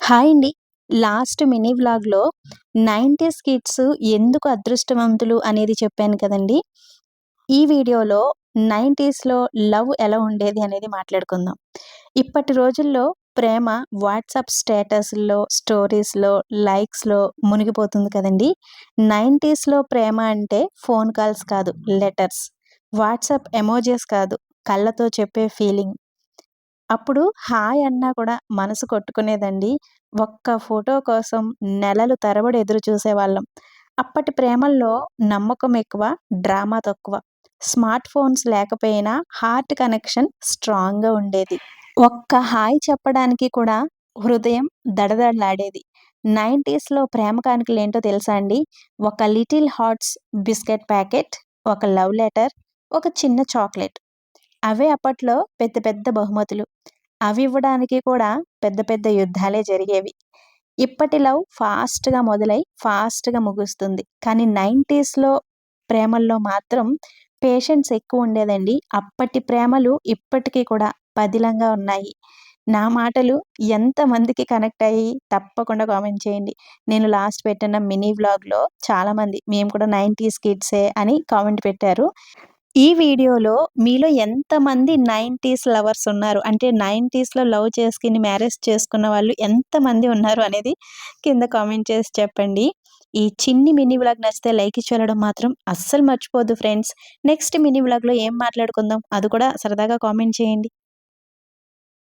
Hi అండి. Last mini వ్లాగ్లో nineties kids ఎందుకు అదృష్టవంతులు అనేది చెప్పాను కదండి. ఈ వీడియోలో నైంటీస్లో లవ్ ఎలా ఉండేది అనేది మాట్లాడుకుందాం. ఇప్పటి రోజుల్లో ప్రేమ వాట్సాప్ స్టేటస్లో స్టోరీస్లో లైక్స్లో మునిగిపోతుంది కదండి. నైంటీస్లో ప్రేమ అంటే ఫోన్ కాల్స్ కాదు లెటర్స్. వాట్సాప్ ఎమోజెస్ కాదు కళ్ళతో చెప్పే ఫీలింగ్. అప్పుడు హాయ్ అన్నా కూడా మనసు కొట్టుకునేదండి. ఒక్క ఫోటో కోసం నెలలు తరబడి ఎదురు చూసేవాళ్ళం. అప్పటి ప్రేమల్లో నమ్మకం ఎక్కువ డ్రామా తక్కువ. స్మార్ట్ ఫోన్స్ లేకపోయినా హార్ట్ కనెక్షన్ స్ట్రాంగ్గా ఉండేది. ఒక్క హాయ్ చెప్పడానికి కూడా హృదయం దడదడలాడేది. నైంటీస్లో ప్రేమ కానుకలు ఏంటో తెలుసా అండి? ఒక లిటిల్ హార్ట్స్ బిస్కెట్ ప్యాకెట్ ఒక లవ్ లెటర్ ఒక చిన్న చాక్లెట్. అవే అప్పట్లో పెద్ద పెద్ద బహుమతులు. అవి ఇవ్వడానికి కూడా పెద్ద పెద్ద యుద్ధాలే జరిగేవి. ఇప్పటి లవ్ ఫాస్ట్గా మొదలై ఫాస్ట్గా ముగుస్తుంది. కానీ నైంటీస్లో ప్రేమల్లో మాత్రం పేషెన్స్ ఎక్కువ ఉండేదండి. అప్పటి ప్రేమలు ఇప్పటికీ కూడా పదిలంగా ఉన్నాయి. నా మాటలు ఎంతమందికి కనెక్ట్ అయ్యి తప్పకుండా కామెంట్ చేయండి. నేను లాస్ట్ పెట్టిన మినీ వ్లాగ్లో చాలామంది మేము కూడా నైంటీస్ కిడ్సే అని కామెంట్ పెట్టారు. ఈ వీడియోలో మీలో ఎంతమంది నైంటీస్ లవర్స్ ఉన్నారు? అంటే నైంటీస్లో లవ్ చేసుకుని మ్యారేజ్ చేసుకున్న వాళ్ళు ఎంతమంది ఉన్నారు అనేది కింద కామెంట్ చేసి చెప్పండి. ఈ చిన్ని మినీ వ్లాగ్ నచ్చితే లైక్ ఇచ్చేయడం మాత్రం అస్సలు మర్చిపోద్దు ఫ్రెండ్స్. నెక్స్ట్ మినీ వ్లాగ్లో ఏం మాట్లాడుకుందాం? అది కూడా సరదాగా కామెంట్ చేయండి.